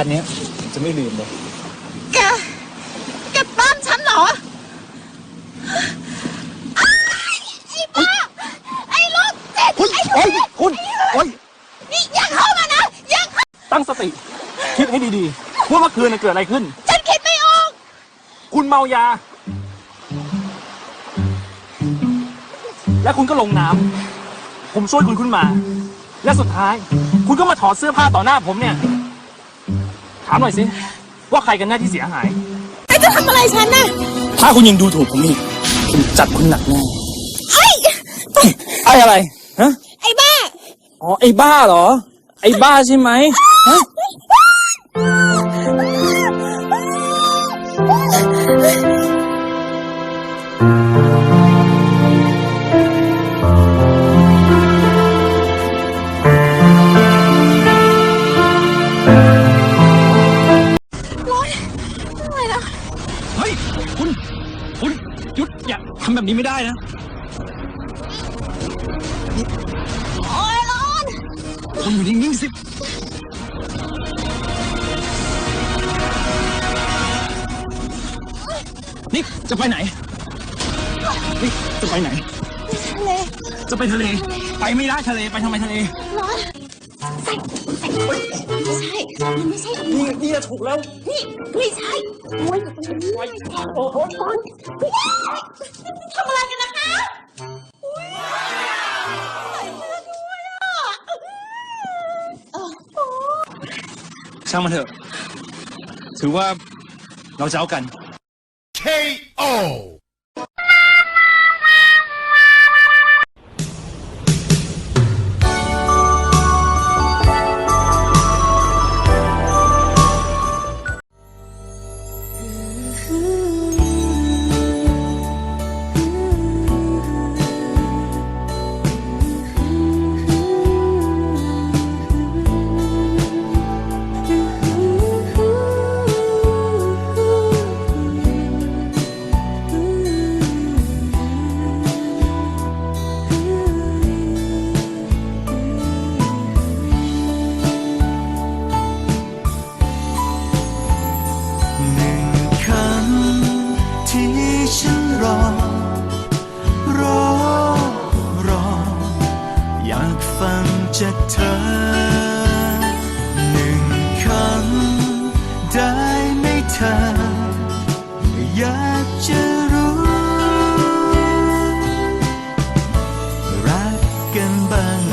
นไม่ลืมเลย แก แกปล้ำฉันเหรอ ไอ้บ้า ไอ้ลูกเจ็ดคุณไอ้โอ้ยคุณโอ้ยนี่อย่าเข้ามานะ อย่าเข้าตั้งสติ คิดให้ดีๆว่าเมื่อคืนน่ะเกิดอะไรขึ้น ฉันคิดไม่ออก คุณเมายา และคุณก็ลงน้ำผมช่วยคุณขึ้นมา และสุดท้าย คุณก็มาถอดเสื้อผ้าต่อหน้าผมเนี่ยถามหน่อยสิ ว่าใครกันแน่ที่เสียหาย ไอ้จะทำอะไรฉันน่ะ ถ้าคุณยังดูถูกผมอีกผมจัดคุณหนักแน่ไอ้ไอ้อะไร ฮะ ไอ้บ้า อ๋อ ไอ้บ้าเหรอ ไอ้บ้าใช่ไหมฮะ ฮ้ย คุณ คุณ หยุด อย่าทำแบบนี้ไม่ได้นะ โอ้ยร้อน คุณอยู่นิ่งๆสิ นี่จะไปไหน นี่จะไปไหน ทะเลจะไปทะเล ไปไม่ได้ทะเล ไปทำไมทะเล ร้อน ใส่ใส่ ไม่ใช่ มันไม่ใช่ นี่นี่ถูกแล้ว นี่ไม่ใช่โอ้ยโอ้โหร้อนทำอะไรกันนะคะอุ๊ยใส่เสื้อด้วยอะเออโอ้ช่างมันเถอะ ถือว่าเราเจ้ากัน KO. ฉันรอ รอ รอ อยากฟังจากเธอหนึ่งคำได้ไหมเธอ อยากจะรู้ รักกันบ้าง